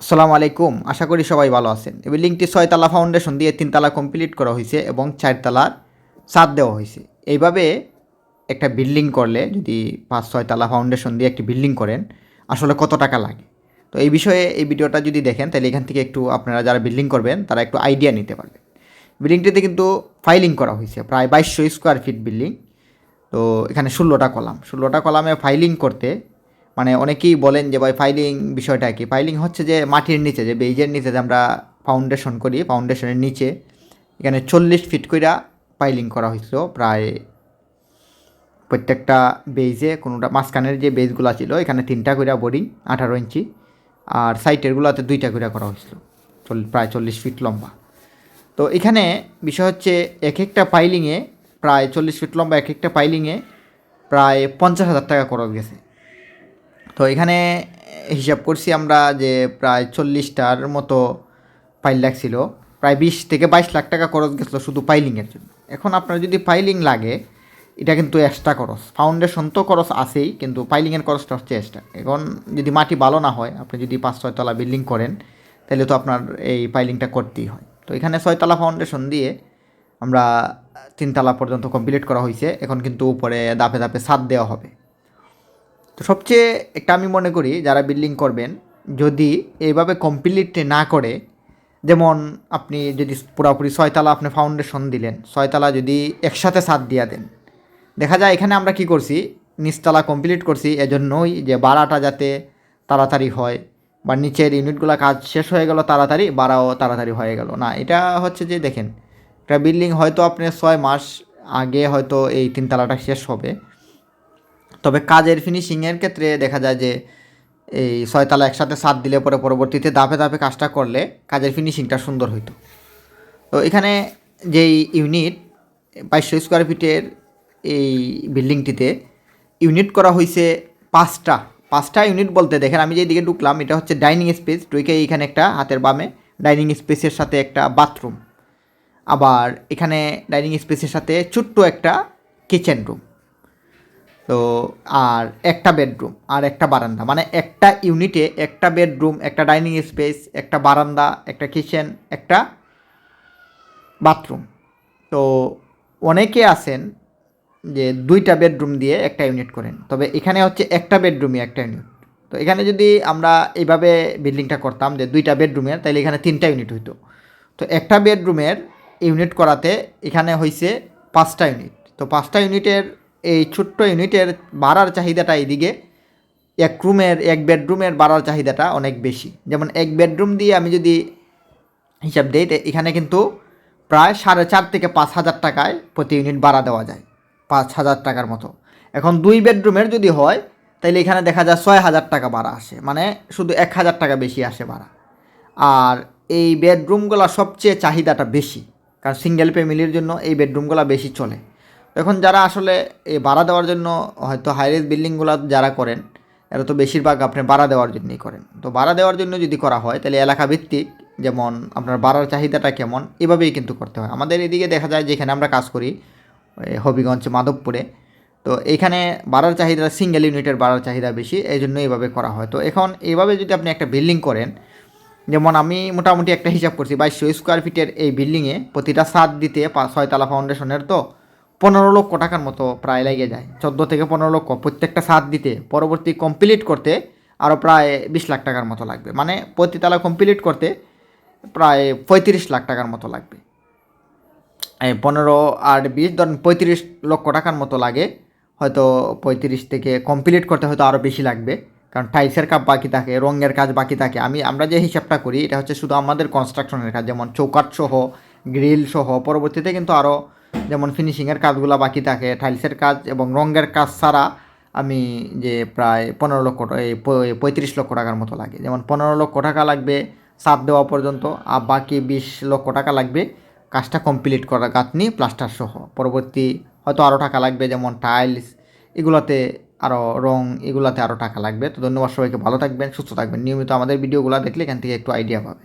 আসসালামু আলাইকুম। আশা করি সবাই ভালো আছেন। এই বিল্ডিংটি ছয়তলা ফাউন্ডেশন দিয়ে তিনতলা কমপ্লিট করা হয়েছে এবং চারতলার ছাদ দেওয়া হয়েছে। এইভাবে একটা বিল্ডিং করলে যদি পাঁচ ছয়তলা ফাউন্ডেশন দিয়ে একটি বিল্ডিং করেন, আসলে কত টাকা লাগে? তো এই বিষয়ে এই ভিডিওটা যদি দেখেন, তাহলে এখান থেকে একটু আপনারা যারা বিল্ডিং করবেন, তারা একটু আইডিয়া নিতে পারবেন। বিল্ডিংটিতে কিন্তু ফাইলিং করা হয়েছে, প্রায় বাইশশো স্কোয়ার ফিট বিল্ডিং। তো এখানে ষোলোটা কলাম। ষোলোটা কলামে ফাইলিং করতে মানে অনেকেই বলেন যে ভাই ফাইলিং বিষয়টা কি? ফাইলিং হচ্ছে যে মাটির নিচে, যে বেজের নিচে যে আমরা ফাউন্ডেশন করি ফাউন্ডেশনের নিচে এখানে চল্লিশ ফিট কইরা ফাইলিং করা হয়েছিল প্রায় প্রত্যেকটা বেজে কোনোটা মাঝখানের যে বেজগুলো ছিল, এখানে তিনটা কইরা বোরিং আঠারো ইঞ্চি, আর সাইটেরগুলোতে দুইটা কইরা করা হয়েছিল প্রায় চল্লিশ ফিট লম্বা। তো এখানে বিষয় হচ্ছে এক একটা পাইলিংয়ে প্রায় চল্লিশ ফিট লম্বা এক একটা পাইলিংয়ে প্রায় পঞ্চাশ হাজার টাকা খরচ গেছে। তো এখানে হিসাব করছি আমরা যে প্রায় চল্লিশটার মতো ফাইল লাগছিল। প্রায় বিশ থেকে বাইশ লাখ টাকা খরচ গেছিল শুধু পাইলিংয়ের জন্য। এখন আপনার যদি পাইলিং লাগে, এটা কিন্তু এক্সট্রা খরচ। ফাউন্ডেশন তো খরচ আছেই, কিন্তু পাইলিংয়ের খরচটা হচ্ছে এক্সট্রা এখন যদি মাটি ভালো না হয়, আপনি যদি পাঁচ ছয়তলা বিল্ডিং করেন, তাহলে তো আপনার এই পাইলিংটা করতেই হয়। তো এখানে ছয়তলা ফাউন্ডেশন দিয়ে আমরা তিনতলা পর্যন্ত কমপ্লিট করা হয়েছে এখন কিন্তু উপরে দাপে দাপে ছাদ দেওয়া হবে। তো সবচেয়ে একটা আমি মনে করি যারা বিল্ডিং করবেন, যদি এইভাবে কমপ্লিট না করে, যেমন আপনি যদি পুরোপুরি ছয়তলা আপনি ফাউন্ডেশন দিলেন, ছয়তলা যদি একসাথে ছাদ দিয়া দেন, দেখা যায় এখানে আমরা কি করছি? নিচতলা কমপ্লিট করছি, এজন্যই যে বাড়াটা যাতে তাড়াতাড়ি হয়, বা নিচের ইউনিটগুলো কাজ শেষ হয়ে গেল তাড়াতাড়ি বাড়াও তাড়াতাড়ি হয়ে গেল। না, এটা হচ্ছে যে দেখেন, একটা বিল্ডিং হয়তো আপনি ছয় মাস আগে হয়তো এই তিনতলাটা শেষ হবে তবে কাজের ফিনিশিংয়ের ক্ষেত্রে দেখা যায় যে এই ছয়তলা একসাথে সাত দিলে পরে পরবর্তীতে ধাপে ধাপে কাজটা করলে কাজের ফিনিশিংটা সুন্দর হইতো। তো এখানে যেই ইউনিট বাইশশো স্কোয়ার ফিটের এই বিল্ডিংটিতে ইউনিট করা হয়েছে পাঁচটা। পাঁচটা ইউনিট বলতে দেখেন আমি যেদিকে ঢুকলাম, এটা হচ্ছে ডাইনিং স্পেস ঢুকে এইখানে একটা হাতের বামে ডাইনিং স্পেসের সাথে একটা বাথরুম আবার এখানে ডাইনিং স্পেসের সাথে ছোট্ট একটা কিচেন রুম তো আর একটা বেডরুম আর একটা বারান্দা। মানে একটা ইউনিটে একটা বেডরুম একটা ডাইনিং স্পেস একটা বারান্দা, একটা কিচেন একটা বাথরুম তো অনেকে আছেন যে দুইটা বেডরুম দিয়ে একটা ইউনিট করেন। তবে এখানে হচ্ছে একটা বেডরুমই একটা ইউনিট তো এখানে যদি আমরা এইভাবে বিল্ডিংটা করতাম যে দুইটা বেডরুমের তাহলে এখানে তিনটা ইউনিট হইতো। তো একটা বেডরুমের ইউনিট করাতে এখানে হয়েছে পাঁচটা ইউনিট তো পাঁচটা ইউনিটের এই ছোট্ট ইউনিটের বাড়ার চাহিদাটা এইদিকে। এক রুমের, এক বেডরুমের বাড়ার চাহিদাটা অনেক বেশি। যেমন এক বেডরুম দিয়ে আমি যদি হিসাব দিই এখানে কিন্তু প্রায় সাড়ে চার থেকে পাঁচ হাজার টাকায় প্রতি ইউনিট ভাড়া দেওয়া যায়। পাঁচ হাজার টাকার মতো। এখন দুই বেডরুমের যদি হয় তাহলে এখানে দেখা যায় ছয় হাজার টাকা ভাড়া আসে। মানে শুধু এক হাজার টাকা বেশি আসে ভাড়া আর এই বেডরুমগুলো সবচেয়ে চাহিদাটা বেশি। কারণ সিঙ্গেল ফ্যামিলির জন্য এই বেডরুমগুলো বেশি চলে। এখন যারা আসলে এই ভাড়া দেওয়ার জন্য হয়তো হাইরেজ বিল্ডিংগুলো যারা করেন, এরা তো বেশিরভাগ আপনি ভাড়া দেওয়ার জন্যই করেন। তো ভাড়া দেওয়ার জন্য যদি করা হয়, তাহলে এলাকা ভিত্তিক যেমন আপনার ভাড়ার চাহিদাটা কেমন, এভাবেই কিন্তু করতে হয়। আমাদের এদিকে দেখা যায় যেখানে আমরা কাজ করি হবিগঞ্জ, মাধবপুরে, তো এখানে বাড়ার চাহিদা সিঙ্গেল ইউনিটের বাড়ার চাহিদা বেশি এই জন্য এইভাবে করা হয়। তো এখন এইভাবে যদি আপনি একটা বিল্ডিং করেন, যেমন আমি মোটামুটি একটা হিসাব করছি, বাইশশো স্কোয়ার ফিটের এই বিল্ডিংয়ে প্রতিটা ছাদ দিতে ছয়তলা ফাউন্ডেশনের তো পনেরো লক্ষ টাকার মতো প্রায় লেগে যায়। চোদ্দ থেকে পনেরো লক্ষ প্রত্যেকটা ছাদ দিতে পরবর্তী কমপ্লিট করতে আরও প্রায় বিশ লাখ টাকার মতো লাগবে। মানে প্রতিতলা কমপ্লিট করতে প্রায় পঁয়ত্রিশ লাখ টাকার মতো লাগবে। পনেরো আর বিশ, ধরেন পঁয়ত্রিশ লক্ষ টাকার মতো লাগে। হয়তো পঁয়ত্রিশ থেকে কমপ্লিট করতে হয়তো আরও বেশি লাগবে। কারণ টাইলসের কাজ বাকি থাকে, রঙের কাজ বাকি থাকে। আমি, আমরা যে হিসাবটা করি, এটা হচ্ছে শুধু আমাদের কনস্ট্রাকশনের কাজ। যেমন চৌকাট সহ গ্রিল সহ, পরবর্তীতে কিন্তু আরও যেমন ফিনিশিংয়ের কাজগুলো বাকি থাকে টাইলসের কাজ এবং রঙের কাজ ছাড়া আমি যে প্রায় পনেরো লক্ষ পঁয়ত্রিশ লক্ষ টাকার মতো লাগে। যেমন পনেরো লক্ষ টাকা লাগবে সাপ দেওয়া পর্যন্ত, আর বাকি বিশ লক্ষ টাকা লাগবে কাজটা কমপ্লিট করা গাঁথনি প্লাস্টার সহ। পরবর্তী হয়তো আরও টাকা লাগবে, যেমন টাইলস এগুলোতে আরও রং, এগুলোতে আরও টাকা লাগবে। তো ধন্যবাদ সবাইকে, ভালো থাকবেন, সুস্থ থাকবেন। নিয়মিত আমাদের ভিডিওগুলো দেখলে এখান থেকে একটু আইডিয়া পাবে